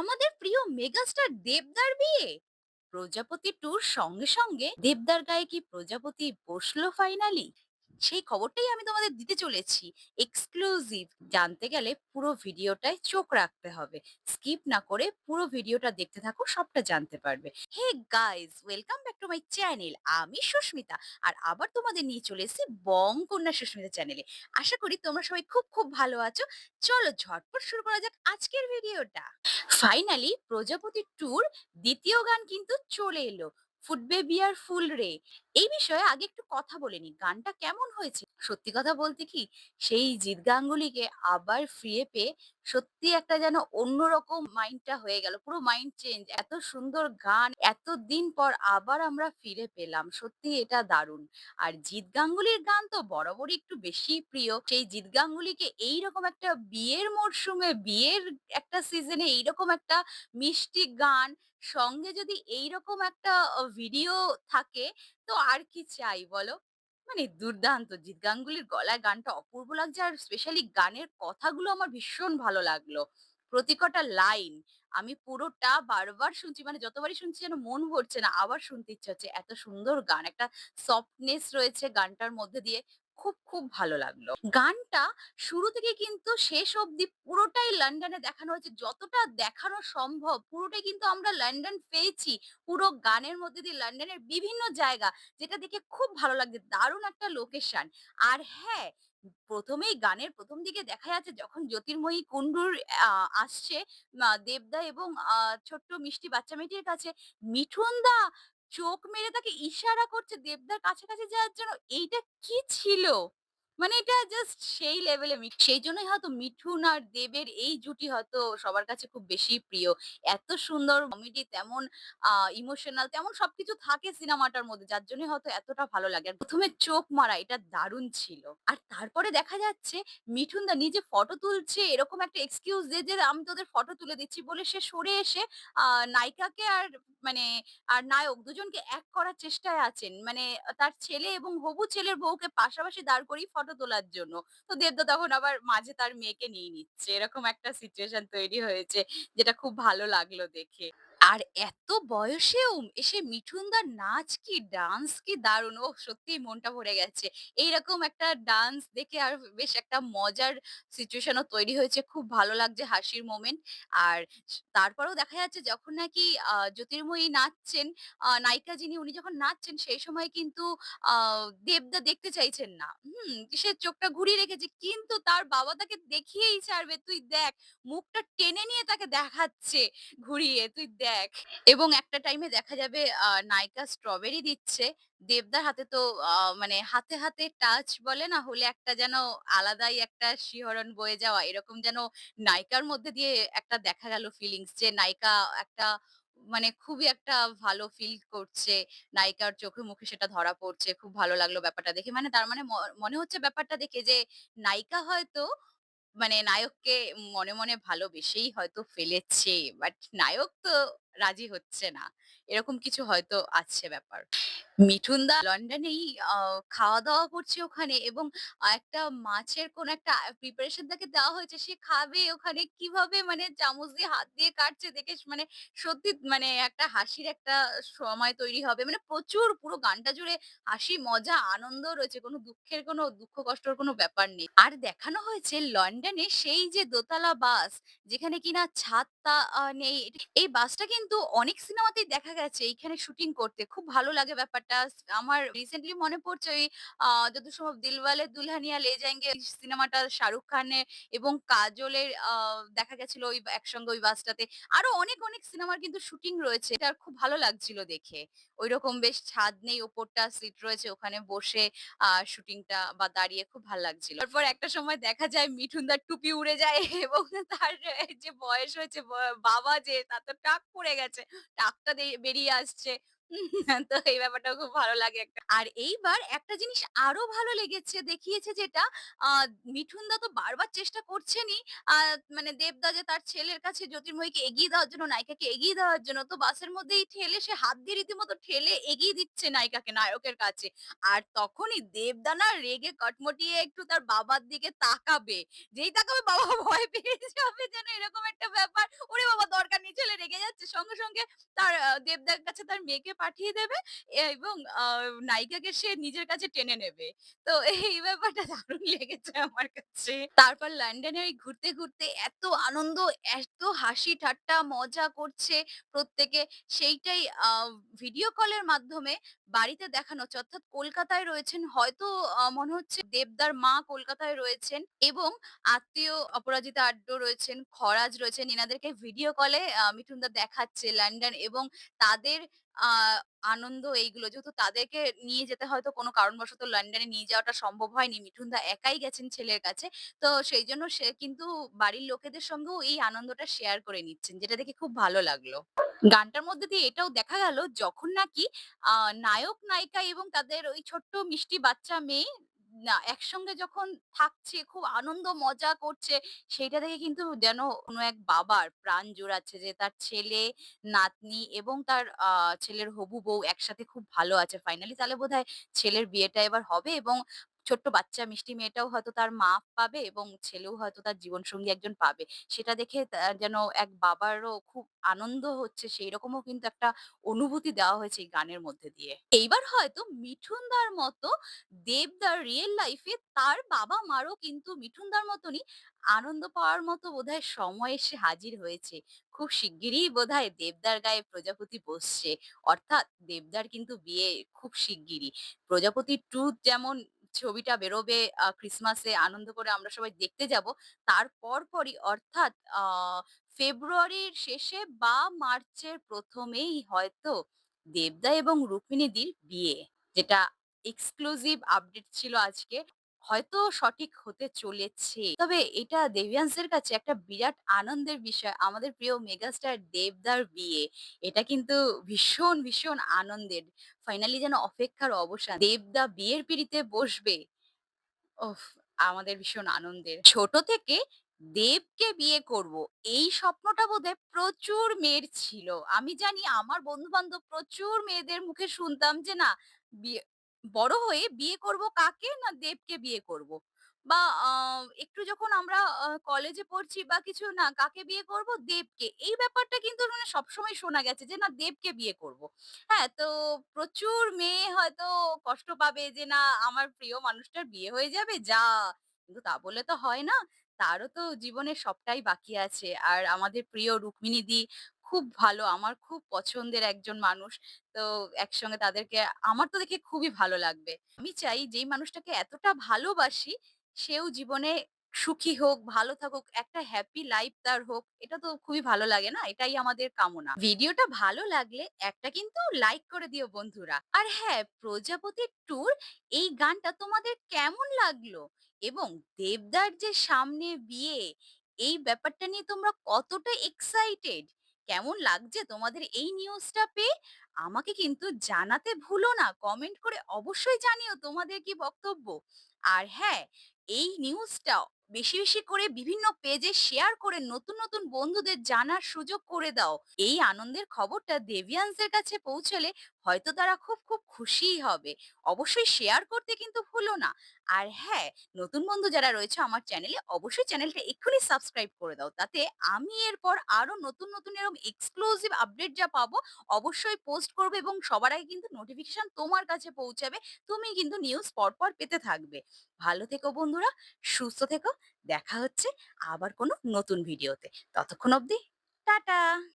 আমাদের প্রিয় মেগাস্টার দেবদার বিয়ে? প্রজাপতি টুর সঙ্গে সঙ্গে দেবদার গায়ে কি প্রজাপতি বসল ফাইনালি সেই খবরটাই আমি তোমাদের দিতে চলেছি। এক্সক্লুসিভ জানতে গেলে পুরো ভিডিওটায় চোখ রাখতে হবে। স্কিপ না করে পুরো ভিডিওটা দেখতে থাকো, সবটা জানতে পারবে। Hey guys welcome back to my channel আমি সুস্মিতা আর আবার তোমাদের নিয়ে চলে এসেছি বং কন্যা সুস্মিতা চ্যানেলে আশা করি তোমরা সবাই খুব খুব ভালো আছো। চলো ঝটপট শুরু করা যাক আজকের ভিডিওটা। ফাইনালি প্রজাপতি ট্যুর দ্বিতীয় গান কিন্তু চলে এলো। ফুটবে বিয়ার ফুল রে এই বিষয়ে আগে একটু কথা বলে নি গানটা কেমন হয়েছে? সত্যি কথা বলতে কি, সেই জিৎ গাঙ্গুলিকে আবার ফিরে পেয়ে সত্যি একটা যেন অন্যরকম মাইন্ডটা হয়ে গেল। পুরো মাইন্ড চেঞ্জ, এত সুন্দর গান, এত দিন পর আবার আমরা ফিরে পেলাম। সত্যি এটা দারুণ। আর জিৎ গাঙ্গুলির গান তো বরাবরই একটু বেশি প্রিয়। সেই জিৎ গাঙ্গুলিকে এইরকম একটা বিয়ের মরশুমে, বিয়ের একটা সিজনে এইরকম একটা মিষ্টি গান সঙ্গে যদি এইরকম একটা ভিডিও থাকে তো আর কি চাই বলো? মানে দুর্দান্ত! জিৎ গাঙ্গুলির গলায় গানটা অপূর্ব লাগছে আর স্পেশালি গানের কথাগুলো আমার ভীষণ ভালো লাগল। প্রতি লাইন আমি পুরোটা বারবার শুনছি মানে যতবারই শুনছি যেন মন ভরছে না। আবার শুনতে ইচ্ছে হচ্ছে। এত সুন্দর গান, একটা সফটনেস রয়েছে গানটার মধ্যে দিয়ে। খুব, খুব ভালো লাগল। গানটা শুরু থেকে কিন্তু শেষ অবধি পুরোটাই লন্ডনে দেখানো হয়েছে। যতটা দেখানো সম্ভব পুরোটাই কিন্তু আমরা লন্ডন পেয়েছি। পুরো গানের মধ্যে দিয়ে লন্ডনের বিভিন্ন জায়গা যেটা দেখে খুব ভালো লাগছে। দারুণ একটা লোকেশন। আর হ্যাঁ, ১ম এই গানের প্রথম দিকে দেখা যাচ্ছে যখন জ্যোতির্ময়ী কুণ্ডুর আসছে দেবদা এবং ছোট্ট মিষ্টি বাচ্চা মেয়েটির কাছে, মিঠুন দা চোখ মেরে তাকে ইশারা করছে দেবদার কাছাকাছি যাওয়ার জন্য। এইটা কি ছিল? মানে এটা জাস্ট সেই লেভেলে মি সেই জন্যই হয়তো মিঠুন আর দেবের এই জুটি হয়তো সবার কাছে খুব বেশি প্রিয়। এত সুন্দর কমেডি তেমন ইমোশনাল তেমন সবকিছু থাকে সিনেমাটার মধ্যে। যার জন্যই হয়তো এতটা ভালো লাগে। আর প্রথমে চোখ মারা এটা দারুণ ছিল। আর তারপরে দেখা যাচ্ছে মিঠুন দা নিজে ফটো তুলছে এরকম একটা এক্সকিউজ দিয়ে যে, "আমি তোদের ফটো তুলে দিচ্ছি" বলে সে সরে এসে নায়িকাকে আর মানে আর নায়ক দুজনকে এক করার চেষ্টায় আছেন। মানে তার ছেলে এবং হবু ছেলের বউকে পাশাপাশি দাঁড় করিয়ে ফটো তোলার জন্য। তো দেবদা তখন আবার মাঝে তার মেয়েকে নিয়ে নিচ্ছে। এরকম একটা সিচুয়েশন তৈরি হয়েছে, যেটা খুব ভালো লাগল দেখে। আর এত বয়সেও এসে মিঠুনদার নাচ কি ডান্স কি দারুণ! ও সত্যিই মনটা ভরে গেছে। এইরকম একটা ডান্স দেখে আর বেশ একটা মজার সিচুয়েশনও তৈরি হয়েছে। খুব ভালো লাগছে হাসির মোমেন্ট। আর তারপরেও দেখা যাচ্ছে যখন নাকি জ্যোতির্ময়ী নাচছেন, নায়িকা যিনি উনি যখন নাচছেন সেই সময় কিন্তু দেবদা দেখতে চাইছেন না। হুম? সে চোখটা ঘুরিয়ে রেখেছে। কিন্তু তার বাবা তাকে দেখিয়েই ছাড়বে। তুই দেখ, মুখটা টেনে নিয়ে তাকে দেখাচ্ছে ঘুরিয়ে, "তুই দেখ।" এবং একটা টাইমে দেখা যাবে নায়িকা স্ট্রবেরি দিচ্ছে। দেবদার হাতে তো মানে হাতে, হাতে টাচ বলে না? হলে একটা যেন আলাদাই একটা শিহরণ বয়ে যাওয়া। এরকম যেন নায়িকার মধ্যে দিয়ে একটা দেখা গেল ফিলিংস যে নায়িকা একটা মানে খুবই একটা ভালো ফিল করছে। নায়িকার চোখে মুখে সেটা ধরা পড়ছে। খুব ভালো লাগল ব্যাপারটা দেখে। মানে তার মানে মনে হচ্ছে ব্যাপারটা দেখে যে নায়িকা হয়তো মানে নায়ককে মনে, মনে ভালোবেসেই হয়তো ফেলেছে। বাট নায়ক তো রাজি হচ্ছে না। এরকম কিছু হয়তো আছে ব্যাপার। মিঠুন দা লন্ডনেই আ খাওয়া-দাওয়া করছে ওখানে এবং একটা মাছের কোন একটা প্রিপারেশন তাকে দেওয়া হয়েছে। সে খাবে ওখানে কীভাবে মানে চামচ দিয়ে হাত দিয়ে কাটছে দেখে মানে সত্যি মানে একটা হাসির একটা সময় তৈরি হবে। মানে প্রচুর পুরো গানটা জুড়ে হাসি, মজা, আনন্দ রয়েছে। কোনো দুঃখের কোনো দুঃখ কষ্টর কোনো ব্যাপার নেই। আর দেখানো হয়েছে লন্ডনে সেই যে দোতলা বাস যেখানে কিনা ছাদটা নেই। এই বাসটা কিন্তু অনেক সিনেমাতেই দেখা গেছে এইখানে শুটিং করতে। খুব ভালো লাগে ব্যাপারটা। স আমার রিসেন্টলি মনে পড়ছে ওই যতদূর সম্ভব 'দিলওয়ালে দুলহানিয়া লে যায়েঙ্গে' সিনেমাটা শাহরুখ খানের এবং কাজলের দেখা গেছিল ওই একসঙ্গে ওই বাসটাতে। আরও অনেক, অনেক সিনেমার কিন্তু শুটিং রয়েছে। এটা খুব ভালো লাগছিল দেখে। ঐরকম বেশ ছাদ নেই, ওপরটা সিট রয়েছে ওখানে বসে শুটিংটা বা দাঁড়িয়ে খুব ভালো লাগছিল। তারপর একটা সময় দেখা যায় মিঠুনদার টুপি উড়ে যায় এবং তার যে বয়স হয়েছে বাবা যে তার তো টাক পড়ে গেছে। টাকটা বেরিয়ে আসছে। তো এই ব্যাপারটাও খুব ভালো লাগে একটা। আর এইবার একটা জিনিস আরও ভালো লেগেছে দেখিয়েছে যেটা আ মিঠুনদা তো বারবার চেষ্টা করছেনই আ মানে দেবদা যে তার ছেলের কাছে জ্যোতির্ময়ীকে এগিয়ে দেওয়ার জন্য, নায়িকাকে এগিয়ে দেওয়ার জন্য তো বাসের মধ্যেই ঠেলে সে হাত দিয়ে রীতিমতো ঠেলে এগিয়ে দিচ্ছে নায়িকাকে নায়কের কাছে। আর তখনই দেবদা না রেগে কটমটিয়ে একটু তার বাবার দিকে তাকাবে। যেই তাকাবে বাবা ভয় পেয়ে যাবে যেন এরকম একটা ব্যাপার। ওরে বাবা দরকার নেই ছেলে রেগে যাচ্ছে সঙ্গে, সঙ্গে তার দেবদার কাছে তার মেয়েকে পাঠিয়ে দেবে এবং নায়িকাকে সে নিজের কাছে টেনে নেবে। তো এই ব্যাপারটা দারুণ লেগেছে আমার কাছে। তারপর লন্ডনে ওই ঘুরতে, ঘুরতে এত আনন্দ, এত হাসি ঠাট্টা মজা করছে প্রত্যেকে সেইটাই ভিডিও কলের মাধ্যমে বাড়িতে দেখানো হচ্ছে। অর্থাৎ কলকাতায় রয়েছেন হয়তো মনে হচ্ছে দেবদার মা কলকাতায় রয়েছেন এবং আত্মীয় অপরাজিতা আড্ড রয়েছেন, খরাজ রয়েছেন। এনাদেরকে ভিডিও কলে মিঠুনদা দেখাচ্ছে লন্ডন এবং তাদের আনন্দ এইগুলো। যেহেতু তাদেরকে নিয়ে যেতে হয়তো কোনো কারণবশত লন্ডনে নিয়ে যাওয়াটা সম্ভব হয়নি। মিঠুনদা একাই গেছেন ছেলের কাছে। তো সেই জন্য সে কিন্তু বাড়ির লোকেদের সঙ্গেও এই আনন্দটা শেয়ার করে নিচ্ছেন। যেটা দেখে খুব ভালো লাগল। গানটার মধ্যে দিয়ে এটাও দেখা গেল যখন নাকি নায়ক, নায়িকা এবং তাদের ওই ছোট্ট মিষ্টি বাচ্চা মেয়ে না একসঙ্গে যখন থাকছে, খুব আনন্দ মজা করছে, সেইটা দেখে কিন্তু যেন কোনো এক বাবার প্রাণ জোড়াচ্ছে যে তার ছেলে, নাতনি এবং তার ছেলের হবু বউ একসাথে খুব ভালো আছে। ফাইনালি তাহলে বোধহয় ছেলের বিয়েটা এবার হবে এবং ছোট্ট বাচ্চা মিষ্টি মেয়েটাও হয়তো তার মা পাবে এবং ছেলেও হয়তো তার জীবনসঙ্গী একজন পাবে। সেটা দেখে যেন এক বাবারও খুব আনন্দ হচ্ছে, সেইরকমও কিন্তু একটা অনুভূতি দেওয়া হয়েছে এই গানের মধ্যে দিয়ে। এইবার হয়তো মিঠুনদার মতো দেবদার রিয়াল লাইফ তার বাবা-মারও কিন্তু মিঠুনদার মতনই আনন্দ পাওয়ার মতো বোধহয় সময় এসে হাজির হয়েছে। খুব শিগগিরই বোধহয় দেবদার গায়ে প্রজাপতি বসছে। অর্থাৎ দেবদার কিন্তু বিয়ে খুব শিগগিরই। প্রজাপতি 2 যেমন ছবিটা বেরোবে ক্রিসমাসে আনন্দ করে আমরা সবাই দেখতে যাব তার পরপরই অর্থাৎ ফেব্রুয়ারির শেষে বা মার্চের প্রথমেই হয়তো দেবদা এবং রুক্মিণীদির বিয়ে। যেটা এক্সক্লুসিভ আপডেট ছিল আজকে। হয়তো সঠিক হতে চলেছে। তবে এটা দেবিয়ান্সের কাছে একটা বিরাট আনন্দের বিষয়। আমাদের প্রিয় মেগাস্টার দেবদার বিয়ে। এটা কিন্তু ভীষণ, ভীষণ আনন্দের। ফাইনালি যেন অপেক্ষার অবসান। দেবদা বিয়ের পিঁড়িতে বসবে। ওফ! আমাদের ভীষণ আনন্দের। ছোট থেকে দেবকে বিয়ে করব। এই স্বপ্নটা বোধহয় প্রচুর মেয়ের ছিল। আমি জানি আমার বন্ধু-বান্ধব প্রচুর মেয়েদের মুখে শুনতাম যে না বড় হয়ে বিয়ে করব কাকে? না দেবকে বিয়ে করব। বা একটু যখন আমরা কলেজে পড়ছি বা কিছু না কাকে বিয়ে করব? দেবকে। এই ব্যাপারটা কিন্তু মানে সবসময় শোনা গেছে যে না দেবকে বিয়ে করব। হ্যাঁ, তো প্রচুর মেয়ে হয়তো কষ্ট পাবে যে না আমার প্রিয় মানুষটার বিয়ে হয়ে যাবে যা! কিন্তু তা বলে তো হয় না। তারও তো জীবনে সবটাই বাকি আছে। আর আমাদের প্রিয় রুক্মিণীদি খুব ভালো। আমার খুব পছন্দের একজন মানুষ। তো একসঙ্গে তাদেরকে আমার তো দেখে খুবই ভালো লাগবে। আমি চাই যেই মানুষটাকে এতটা ভালোবাসি সেও জীবনে সুখী হোক, ভালো থাকুক, একটা হ্যাপি লাইফ তার হোক। এটা তো খুবই ভালো লাগে না? এটাই আমাদের কামনা। ভিডিওটা ভালো লাগলে একটা কিন্তু লাইক করে দিও বন্ধুরা। আর হ্যাঁ, 'প্রজাপতি টুর' এই গানটা তোমাদের কেমন লাগল? এবং দেবদার যে সামনে বিয়ে, এই ব্যাপারটা নিয়ে তোমরা কতটা এক্সাইটেড? কেমন লাগছে তোমাদের এই নিউজটা পেয়ে? আমাকে কিন্তু জানাতে ভুলো না। কমেন্ট করে অবশ্যই জানিও তোমাদের কি বক্তব্য। আর হ্যাঁ, এই নিউজটা বেশি, বেশি করে বিভিন্ন পেজে শেয়ার করে নতুন, নতুন বন্ধুদের জানার সুযোগ করে দাও। এই আনন্দের খবরটা দেবিয়ান্সের কাছে পৌঁছলে হয়তো তারা খুব, খুব খুশিই হবে। অবশ্যই শেয়ার করতে কিন্তু ভুলো না। আর হ্যাঁ, নতুন বন্ধু যারা রয়েছে আমার চ্যানেলে অবশ্যই চ্যানেলটা এক্ষুনি সাবস্ক্রাইব করে দাও। তাতে আমি এরপর আরও নতুন, নতুন এরকম এক্সক্লুসিভ আপডেট যা পাবো অবশ্যই পোস্ট করবে এবং সবার আগে কিন্তু নোটিফিকেশন তোমার কাছে পৌঁছাবে। তুমি কিন্তু নিউজ পরপর পেতে থাকবে। ভালো থেকো বন্ধুরা, সুস্থ থেকো। দেখা হচ্ছে আবার কোনো নতুন ভিডিওতে। ততক্ষণ অবধি টাটা।